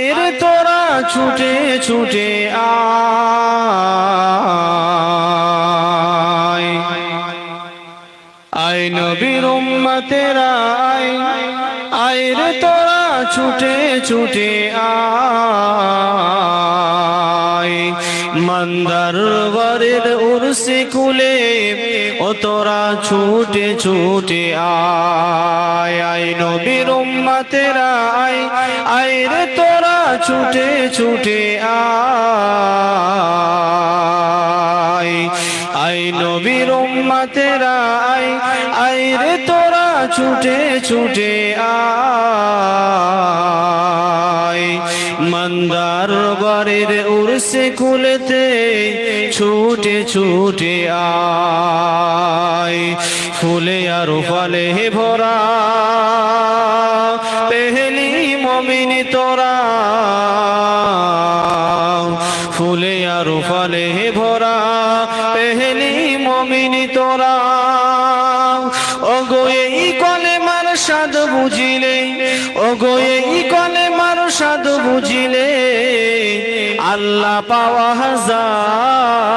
এর তোরা ছুটে ছুটে আয়। আয় নবীর উম্মতেরা, আয়। আয় রে তোরা ছুটে ছুটে আয়। মন্দার ও তোরা ছুটে ছুটে আয় আয় নবীর উম্মতেরা, আয় আয় রে তোরা ছুটে ছুটে আয় আয় নবীর উম্মতেরা, আয় আয় রে তোরা ছুটে ছুটে আয়, মন্দার বাড়ির উর্সে কুলেতে ছুটে ছুটে আয়। ফুলে আর ফলে ভরা, পেহলি মমিন তোরা। ফুলে আর ফলে ভরা, পেহলি মমিন তোরা। ও গো এই সাদ বুঝিলে ও গো এই কলে মার সাদ বুঝিলে। আল্লাহ পাওয়া যায়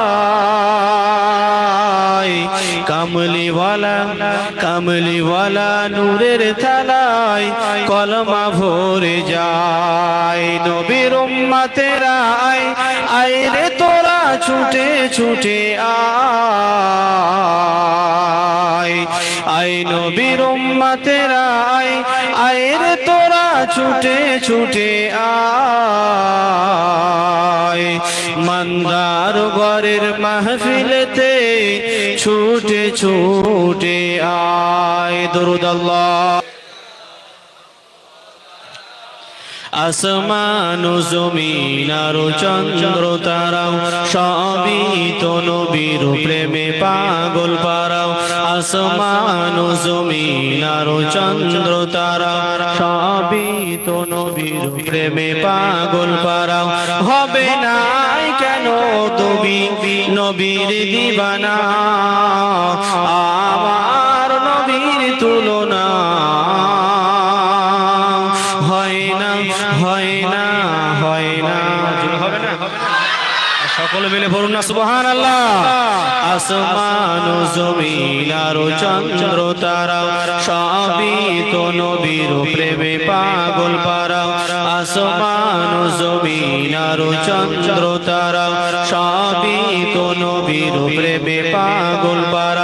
কামলিওয়ালা কামলিওয়ালা নূরের থালায় কলমা ভরে যায়। নবীর উম্মাতেরা আয় আয় রে তোরা ছুটে ছুটে আয়। আয় নবীর উম্মাতেরা আয় আয় রে তোরা ছুটে ছুটে আয়। মন্দার গরের মাহফিলেতে ছুটে ছুটে আয়, দরুদ আল্লাহ। আসমান জমিন আর চন্দ্র তারাও সবই তো নবীর প্রেমে পাগল পারাও আসমান জমিন আর চন্দ্র তারাও সবই তো নবীর প্রেমে পাগল পারাও হবে না কেন তুমি নবীর দিবানা? আমার নবীর তুলনা। হয় না হয় না হয় না হবে না। সকলে মিলে বলুন না সুবহান আল্লাহ আসমান ও জমিন আর চন্দ্র তারা, সবই তো নবীর প্রেমে পাগল পারা। আসমান ও জমিন আর চন্দ্র তারা, সবই তো নবীর প্রেমে পাগল পারা।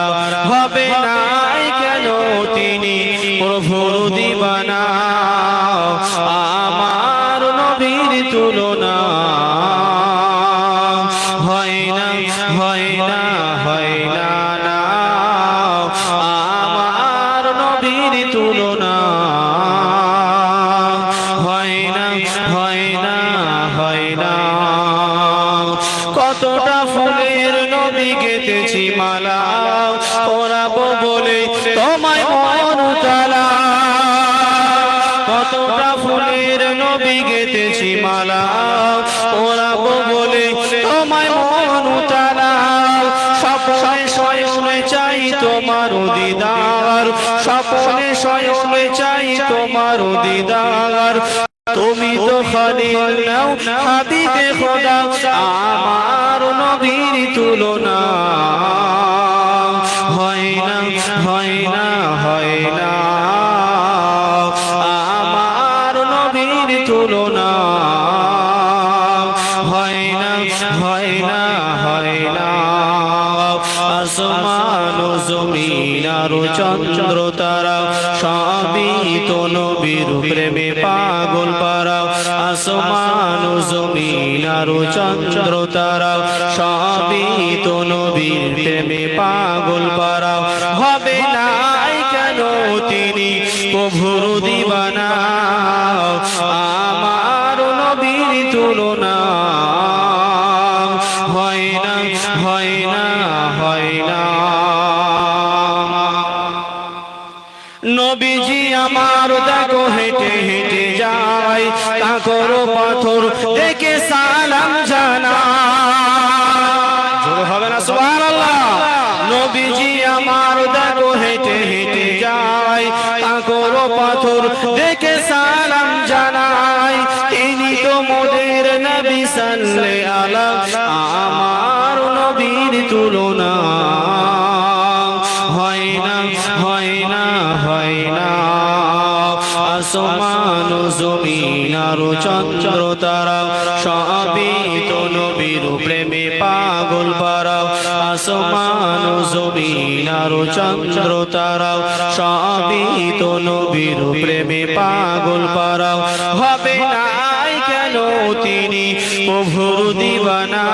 হয় না হয় না হয় না। কতটা ফুলের নবী গেতেছি মালা। তোমার দিদার, স্বপনে স্বয়নে চাই তোমার দিদার। তুমি তো খালিল নাও হাবিবে খোদা, আমার নবীর তুলনা। হয় না হয় না হয় না। আমার নবীর তুলনা জমিন আর চন্দ্র তারা, সবই তো নবীর প্রেমে পাগল পারা। আসমান জমিন আর চন্দ্র তারা, সবই তো নবীর প্রেমে পাগল পারা। হবে না কেন তিনি প্রভুর দিবানা? আমার নবীর তুলনা নবীজি আমার দেখো হেঁটে হেঁটে যায় তাকর পাথর দেখে সালাম জানা হবে না নবীজি আমার দেখো হেঁটে হেঁটে যায় তাকর পাথর দেখে সালাম জানায়। তিনি তো মোদের নবী সাল্লে আলা আমার আসমান জমিন চন্দ্র তারা, সবই তো নবীর প্রেমে পাগল পারা। আসমান জমিন আর চন্দ্র তারা, সবই তো নবীর প্রেমে পাগল পারা। হবে নাই কেন তিনি প্রভুর দিবানা?